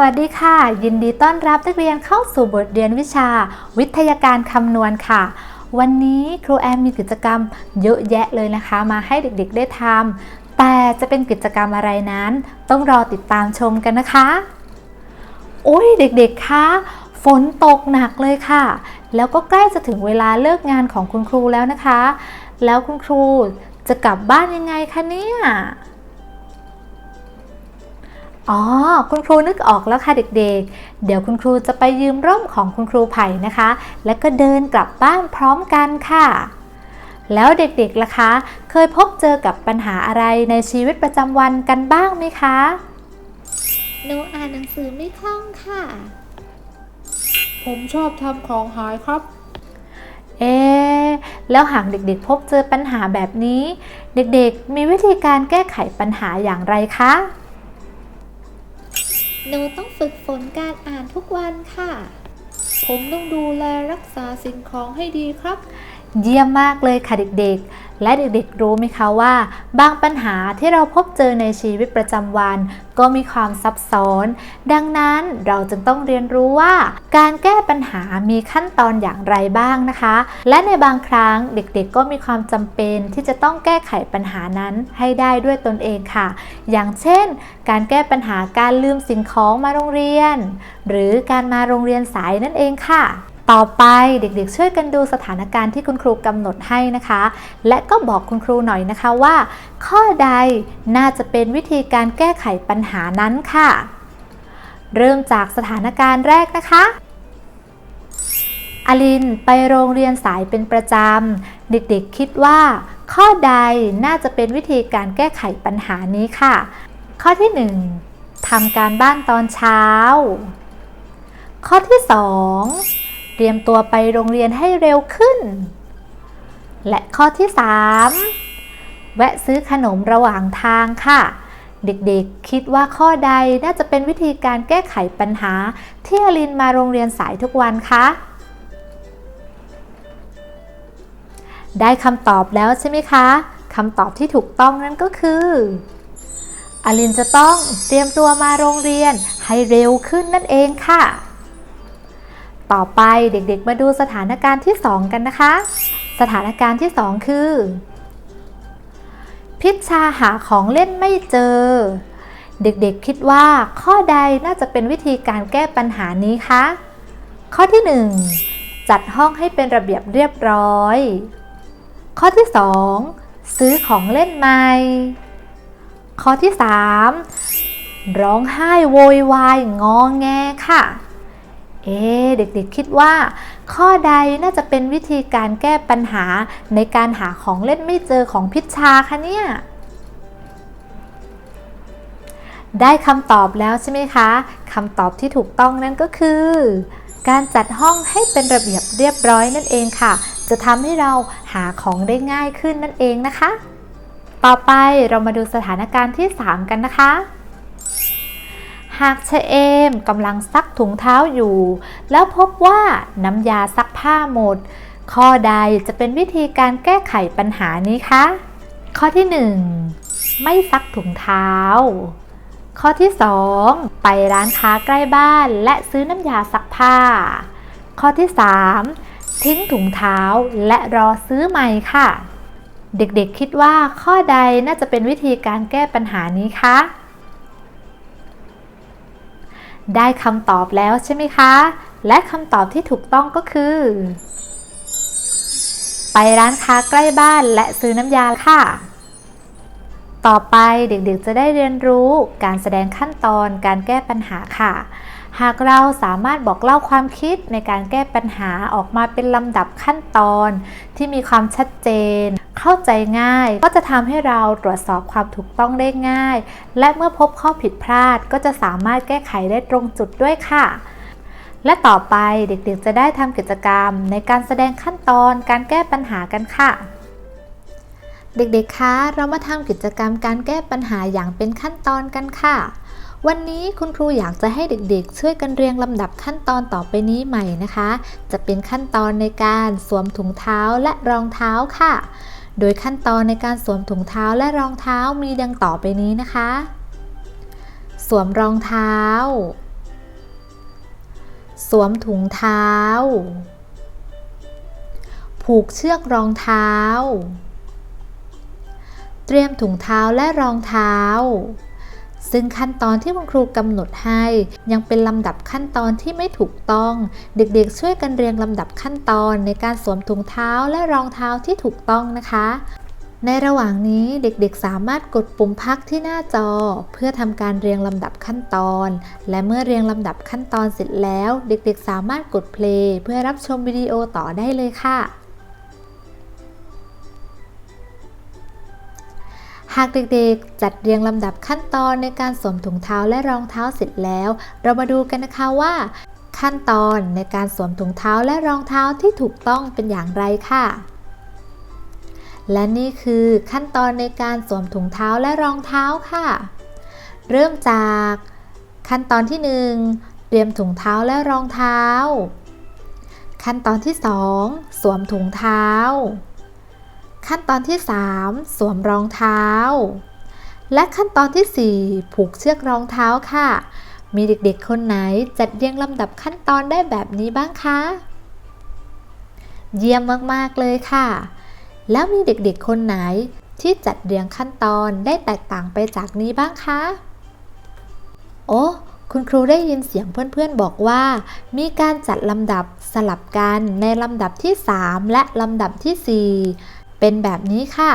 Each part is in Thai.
วัสดีค่ะ ยินดีต้อนรับนักเรียนเข้าสู่บทเรียนวิชา วิทยาการคำนวณค่ะ วันนี้ครูแอนมีกิจกรรมเยอะแยะเลยนะคะ มาให้เด็กๆได้ทำแต่จะเป็นกิจกรรมอะไรนั้น ต้องรอติดตามชมกันนะคะ โอ้ยเด็กๆคะฝนตกหนักเลยค่ะ แล้วก็ใกล้จะถึงเวลาเลิกงานของคุณครูแล้วนะคะ แล้วคุณครูจะกลับบ้านยังไงคะเนี่ย อ๋อ คุณครูนึกออกแล้วค่ะเด็กๆ เดี๋ยวคุณครูจะไปยืมร่มของคุณครูไผ่นะคะ แล้วก็เดินกลับบ้านพร้อมกันค่ะ แล้วเด็กๆล่ะคะ เคยพบเจอกับปัญหาอะไรในชีวิตประจำวันกันบ้างไหมคะ หนูอ่านหนังสือไม่คล่องค่ะ ผมชอบทำของหายครับ เอ๊ะแล้วหากเด็กๆ พบเจอปัญหาแบบนี้ เด็กๆ มีวิธีการแก้ไขปัญหาอย่างไรคะ หนูต้องฝึกฝนการอ่านทุกวันค่ะ ผมต้องดูแลรักษาสิ่งของให้ดีครับ เยี่ยมมากเลยค่ะเด็กๆ และเด็กๆรู้ไหมคะว่า บางปัญหาที่เราพบเจอในชีวิตประจำวัน ก็มีความซับซ้อน ดังนั้นเราจึงต้องเรียนรู้ว่า การแก้ปัญหามีขั้นตอนอย่างไรบ้างนะคะ และในบางครั้งเด็กๆก็มีความจำเป็นที่จะต้องแก้ไขปัญหานั้นให้ได้ด้วยตนเองค่ะ อย่างเช่น การแก้ปัญหาการลืมสิ่งของมาโรงเรียน หรือการมาโรงเรียนสายนั่นเองค่ะ ต่อไปเด็กๆ ช่วยกันดูสถานการณ์ที่คุณครูกำหนดให้นะคะ และก็บอกคุณครูหน่อยนะคะว่า ข้อใดน่าจะเป็นวิธีการแก้ไขปัญหานั้นค่ะ เริ่มจากสถานการณ์แรกนะคะอลินไปโรงเรียนสายเป็นประจำ เด็กๆคิดว่า ข้อใดน่าจะเป็นวิธีการแก้ไขปัญหานี้ค่ะ ข้อที่ 1ทำการบ้านตอนเช้า ข้อที่ 2 เตรียมตัวไปโรงเรียนให้เร็วขึ้น และข้อที่ 3 แวะซื้อขนมระหว่างทางค่ะ เด็กๆคิดว่าข้อใดน่าจะเป็นวิธีการแก้ไขปัญหาที่อลินมาโรงเรียนสายทุกวันคะได้คำตอบแล้วใช่ไหมคะคำตอบที่ถูกต้องนั่นก็คือ อลินจะต้องเตรียมตัวมาโรงเรียนให้เร็วขึ้นนั่นเองค่ะ ต่อไปเด็กๆ มาดูสถานการณ์ที่ 2 กันนะคะ สถานการณ์ที่ 2 คือ พิชชาหาของเล่นไม่เจอ เด็กๆคิดว่าข้อใดน่าจะเป็นวิธีการแก้ปัญหานี้คะข้อที่ 1 จัดห้องให้เป็นระเบียบเรียบร้อย ข้อที่ 2 ซื้อของเล่นใหม่ ข้อที่ 3 ร้องไห้โวยวายงอแงค่ะ เอ๊เด็กๆคิดว่า ข้อใดน่าจะเป็นวิธีการแก้ปัญหาในการหาของเล่นไม่เจอของพิชชาคะเนี่ย ได้คำตอบแล้วใช่ไหมคะคำตอบที่ถูกต้องนั่นก็คือ การจัดห้องให้เป็นระเบียบเรียบร้อยนั่นเองค่ะ จะทำให้เราหาของได้ง่ายขึ้นนั่นเองนะคะ ต่อไปเรามาดูสถานการณ์ที่ 3 กันนะคะ หากเชเอมกำลังซักถุงเท้าอยู่ แล้วพบว่าน้ำยาซักผ้าหมด ข้อใดจะเป็นวิธีการแก้ไขปัญหานี้คะ ข้อที่ 1 ไม่ซักถุงเท้า ข้อที่ 2 ไปร้านค้าใกล้บ้านและซื้อน้ำยาซักผ้า ข้อที่ 3 ทิ้งถุงเท้าและรอซื้อใหม่ค่ะ เด็กๆคิดว่าข้อใดน่าจะเป็นวิธีการแก้ปัญหานี้คะ ได้คำตอบแล้วใช่ไหมคะ และคำตอบที่ถูกต้องก็คือ ไปร้านค้าใกล้บ้านและซื้อน้ำยาค่ะ ต่อไปเด็กๆจะได้เรียนรู้การแสดงขั้นตอนการแก้ปัญหาค่ะ หากเราสามารถบอกเล่าความคิดในการแก้ปัญหาออกมาเป็นลำดับขั้นตอน ที่มีความชัดเจน เข้าใจง่าย ก็จะทำให้เราตรวจสอบความถูกต้องได้ง่าย และเมื่อพบข้อผิดพลาดก็จะสามารถแก้ไขได้ตรงจุดด้วยค่ะและต่อไปเด็กๆ จะได้ทำกิจกรรมในการแสดงขั้นตอนการแก้ปัญหากันค่ะ เด็กๆ คะ เรามาทำกิจกรรมการแก้ปัญหาอย่างเป็นขั้นตอนกันค่ะ วันนี้คุณครูอยากจะให้เด็กๆ ช่วยกันเรียงลำดับขั้นตอนต่อไปนี้ใหม่นะคะ จะเป็นขั้นตอนในการสวมถุงเท้าและรองเท้าค่ะ โดยขั้นตอนในการสวมถุงเท้าและรองเท้ามีดังต่อไปนี้นะคะ สวมรองเท้า สวมถุงเท้า ผูกเชือกรองเท้า เตรียมถุงเท้าและรองเท้า ซึ่งขั้นตอนที่คุณครูกำหนดให้ ยังเป็นลำดับขั้นตอนที่ไม่ถูกต้อง เด็กๆ ช่วยกันเรียงลำดับขั้นตอนในการสวมถุงเท้าและรองเท้าที่ถูกต้องนะคะ ในระหว่างนี้เด็กๆ สามารถกดปุ่มพักที่หน้าจอ เพื่อทำการเรียงลำดับขั้นตอน และเมื่อเรียงลำดับขั้นตอนเสร็จแล้ว เด็กๆ สามารถกดเพลย์เพื่อรับชมวิดีโอต่อได้เลยค่ะ หากเด็กๆ จัดเรียงลำดับขั้นตอนในการสวมถุงเท้าและรองเท้าเสร็จแล้ว เรามาดูกันนะคะว่า ขั้นตอนในการสวมถุงเท้าและรองเท้าที่ถูกต้องเป็นอย่างไรค่ะ และนี่คือขั้นตอนในการสวมถุงเท้าและรองเท้าค่ะ เริ่มจากขั้นตอนที่ 1 เตรียมถุงเท้าและรองเท้า ขั้นตอนที่ 2 สวมถุงเท้า ขั้นตอนที่ 3 สวมรองเท้า และขั้นตอนที่ 4 ผูกเชือกรองเท้าค่ะ มีเด็กๆคนไหนจัดเรียงลำดับขั้นตอนได้แบบนี้บ้างคะ เยี่ยมมากๆเลยค่ะ แล้วมีเด็กๆคนไหนที่จัดเรียงขั้นตอนได้แตกต่างไปจากนี้บ้างคะ โอ้คุณครูได้ยินเสียงเพื่อนๆบอกว่า มีการจัดลำดับสลับกันในลำดับที่ 3 และลำดับที่ 4 เป็นแบบนี้ค่ะ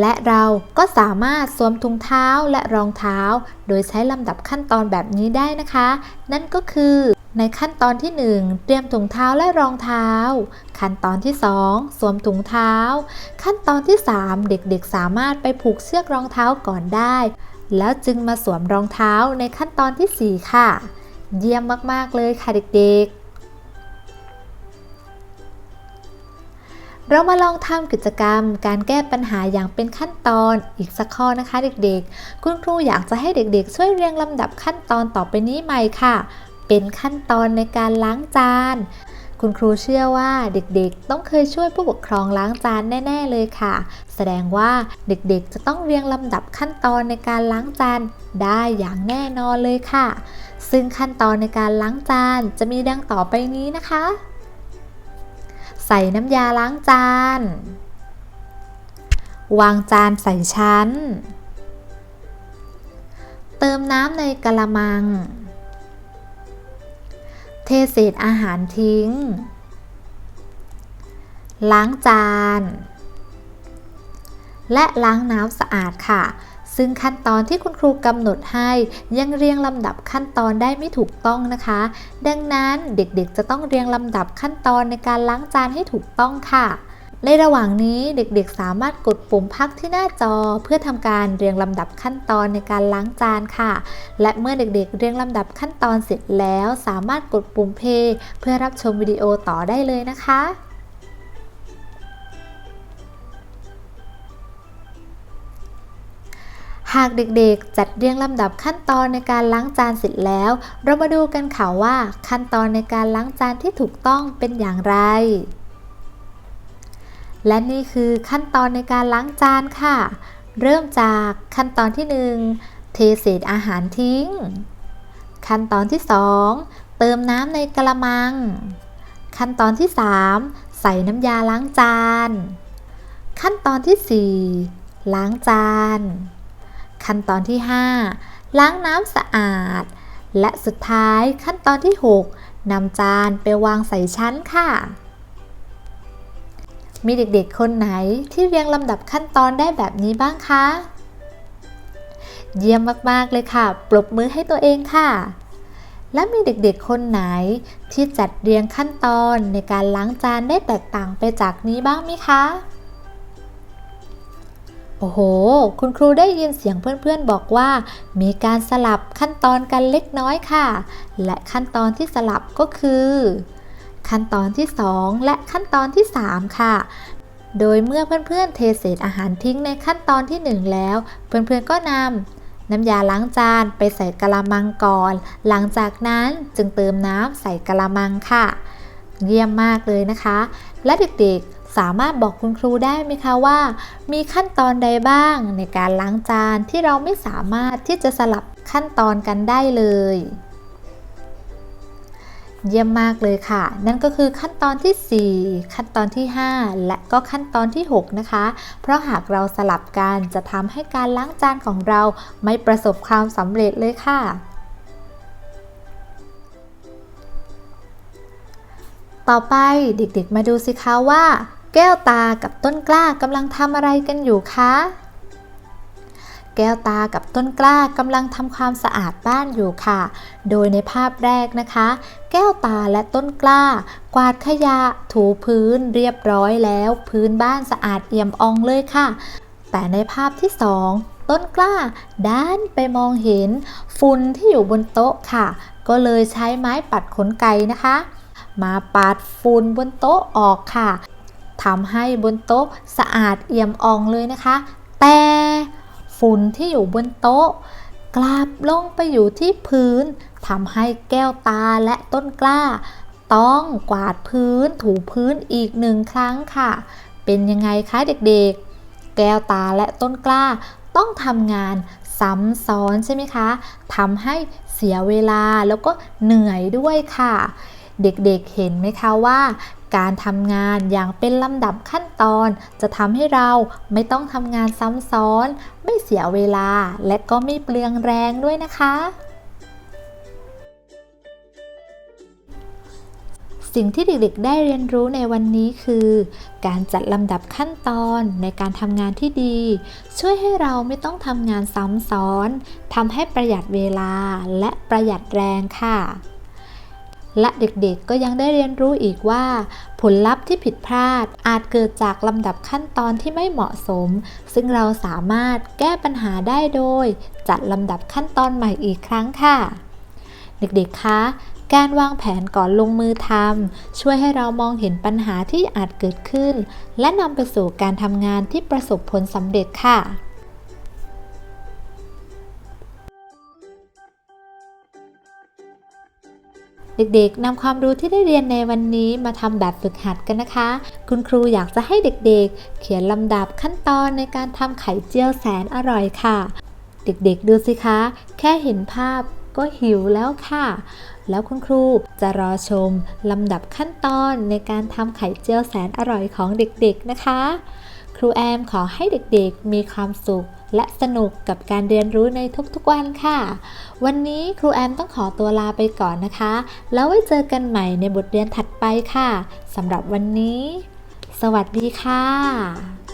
และเราก็สามารถสวมถุงเท้าและรองเท้า โดยใช้ลำดับขั้นตอนแบบนี้ได้นะคะ นั่นก็คือในขั้นตอนที่ 1 เตรียมถุงเท้าและรองเท้า ขั้นตอนที่ 2 สวมถุงเท้า ขั้นตอนที่ 3 เด็กๆ สามารถไปผูกเชือกรองเท้าก่อนได้ แล้วจึงมาสวมรองเท้าในขั้นตอนที่ 4 ค่ะ เยี่ยมมากๆเลยค่ะเด็กๆ เรามาลองทำกิจกรรม การแก้ปัญหาอย่างเป็นขั้นตอนอีกสักข้อนะคะเด็กๆ คุณครูอยากจะให้เด็กๆ ช่วยเรียงลำดับขั้นตอนต่อไปนี้ใหม่ค่ะ เป็นขั้นตอนในการล้างจาน คุณครูเชื่อว่าเด็กๆ ต้องเคยช่วยผู้ปกครองล้างจานแน่ ๆ เลยค่ะ แสดงว่าเด็กๆ จะต้องเรียงลำดับขั้นตอนในการล้างจานได้อย่างแน่นอนเลยค่ะ ซึ่งขั้นตอนในการล้างจานจะมีดังต่อไปนี้นะคะ ใส่น้ำยาล้างจาน วางจานใส่ชั้น เติมน้ำในกระมัง เทเศษอาหารทิ้ง ล้างจาน และล้างน้ำสะอาดค่ะ ซึ่งขั้นตอนที่คุณครูกำหนดให้ยังเรียงลำดับขั้นตอนได้ไม่ถูกต้องนะคะ ดังนั้นเด็กๆ จะต้องเรียงลำดับขั้นตอนในการล้างจานให้ถูกต้องค่ะในระหว่างนี้เด็กๆ สามารถกดปุ่มพักที่หน้าจอ เพื่อทำการเรียงลำดับขั้นตอนในการล้างจานค่ะ และเมื่อเด็กๆ เรียงลำดับขั้นตอนเสร็จแล้ว สามารถกดปุ่มเพย์เพื่อรับชมวิดีโอต่อได้เลยนะคะ หากเด็กๆ จัดเรียงลำดับขั้นตอนในการล้างจานเสร็จแล้ว เรามาดูกันค่ะว่าขั้นตอนในการล้างจานที่ถูกต้องเป็นอย่างไร และนี่คือขั้นตอนในการล้างจานค่ะ เริ่มจากขั้นตอนที่ 1 เทเศษอาหารทิ้ง ขั้นตอนที่ 2 เติมน้ำในกระมัง ขั้นตอนที่ 3 ใส่น้ำยาล้างจาน ขั้นตอนที่ 4 ล้างจาน ขั้นตอนที่ 5 ล้างน้ำสะอาด และสุดท้ายขั้นตอนที่ 6นำจานไปวางใส่ชั้นค่ะ มีเด็กๆคนไหนที่เรียงลำดับขั้นตอนได้แบบนี้บ้างคะ เยี่ยมมากๆเลยค่ะ ปรบมือให้ตัวเองค่ะและมีเด็กๆ คนไหนที่จัดเรียงขั้นตอนในการล้างจานได้แตกต่างไปจากนี้บ้างไหมคะ โอ้โห คุณครูได้ยินเสียงเพื่อนๆบอกว่า มีการสลับขั้นตอนกันเล็กน้อยค่ะ และขั้นตอนที่สลับก็คือ ขั้นตอนที่ 2 และขั้นตอนที่ 3 ค่ะ โดยเมื่อเพื่อนๆเทเศษอาหารทิ้งในขั้นตอนที่ 1 แล้ว เพื่อนๆก็นำน้ำยาล้างจานไปใส่กระมังก่อน หลังจากนั้นจึงเติมน้ำใส่กระมังค่ะ เยี่ยมมากเลยนะคะ และเด็กๆ สามารถบอกคุณครูได้ไหมคะว่า มีขั้นตอนใดบ้างในการล้างจานที่เราไม่สามารถที่จะสลับขั้นตอนกันได้เลย เยี่ยมมากเลยค่ะ นั่นก็คือขั้นตอนที่ 4 ขั้นตอนที่ 5 และก็ขั้นตอนที่ 6 นะคะ เพราะหากเราสลับกันจะทำให้การล้างจานของเราไม่ประสบความสำเร็จเลยค่ะต่อไปเด็กๆมาดูสิคะว่า แก้วตากับต้นกล้ากำลังทำอะไรกันอยู่คะ แก้วตากับต้นกล้ากำลังทำความสะอาดบ้านอยู่ค่ะ โดยในภาพแรกนะคะ แก้วตาและต้นกล้ากวาดขยะถูพื้นเรียบร้อยแล้ว พื้นบ้านสะอาดเอี่ยมอ่องเลยค่ะ แต่ในภาพที่สองต้นกล้าด้านไปมองเห็นฝุ่นที่อยู่บนโต๊ะค่ะ ก็เลยใช้ไม้ปัดขนไก่นะคะ มาปัดฝุ่นบนโต๊ะออกค่ะ ทำให้บนโต๊ะสะอาดเอี่ยมอ่องเลยนะคะ แต่ฝุ่นที่อยู่บนโต๊ะ กลับลงไปอยู่ที่พื้นทำให้แก้วตาและต้นกล้า ต้องกวาดพื้นถูพื้นอีกหนึ่งครั้งค่ะ เป็นยังไงคะเด็กๆ แก้วตาและต้นกล้าต้องทำงานซ้ำซ้อนใช่ไหมคะทำให้เสียเวลาแล้วก็เหนื่อยด้วยค่ะ เด็กๆเห็นไหมคะว่า การทำงานอย่างเป็นลำดับขั้นตอนจะทำให้เราไม่ต้องทำงานซ้ำซ้อน ไม่เสียเวลา และก็ไม่เปลืองแรงด้วยนะคะ สิ่งที่เด็กๆได้เรียนรู้ในวันนี้คือ การจัดลำดับขั้นตอนในการทำงานที่ดี ช่วยให้เราไม่ต้องทำงานซ้ำซ้อนทำให้ประหยัดเวลาและประหยัดแรงค่ะ และเด็กๆก็ยังได้เรียนรู้อีกว่า ผลลัพธ์ที่ผิดพลาดอาจเกิดจากลำดับขั้นตอนที่ไม่เหมาะสม ซึ่งเราสามารถแก้ปัญหาได้โดย จัดลำดับขั้นตอนใหม่อีกครั้งค่ะ เด็กๆคะการวางแผนก่อนลงมือทำช่วยให้เรามองเห็นปัญหาที่อาจเกิดขึ้น และนำไปสู่การทำงานที่ประสบผลสำเร็จค่ะ เด็กๆนำความรู้ที่ได้เรียนในวันนี้มาทำแบบฝึกหัดกันนะคะ คุณครูอยากจะให้เด็กๆ เขียนลำดับขั้นตอนในการทำไข่เจียวแสนอร่อยค่ะ เด็กๆดูสิคะ แค่เห็นภาพก็หิวแล้วค่ะ แล้วคุณครูจะรอชมลำดับขั้นตอนในการทำไข่เจียวแสนอร่อยของเด็กๆนะคะ ครูแอมขอให้เด็กๆมีความสุข และสนุกกับการเรียนรู้ในทุกๆวันค่ะ วันนี้ครูแอมต้องขอตัวลาไปก่อนนะคะ แล้วไว้เจอกันใหม่ในบทเรียนถัดไปค่ะสำหรับวันนี้ สวัสดีค่ะ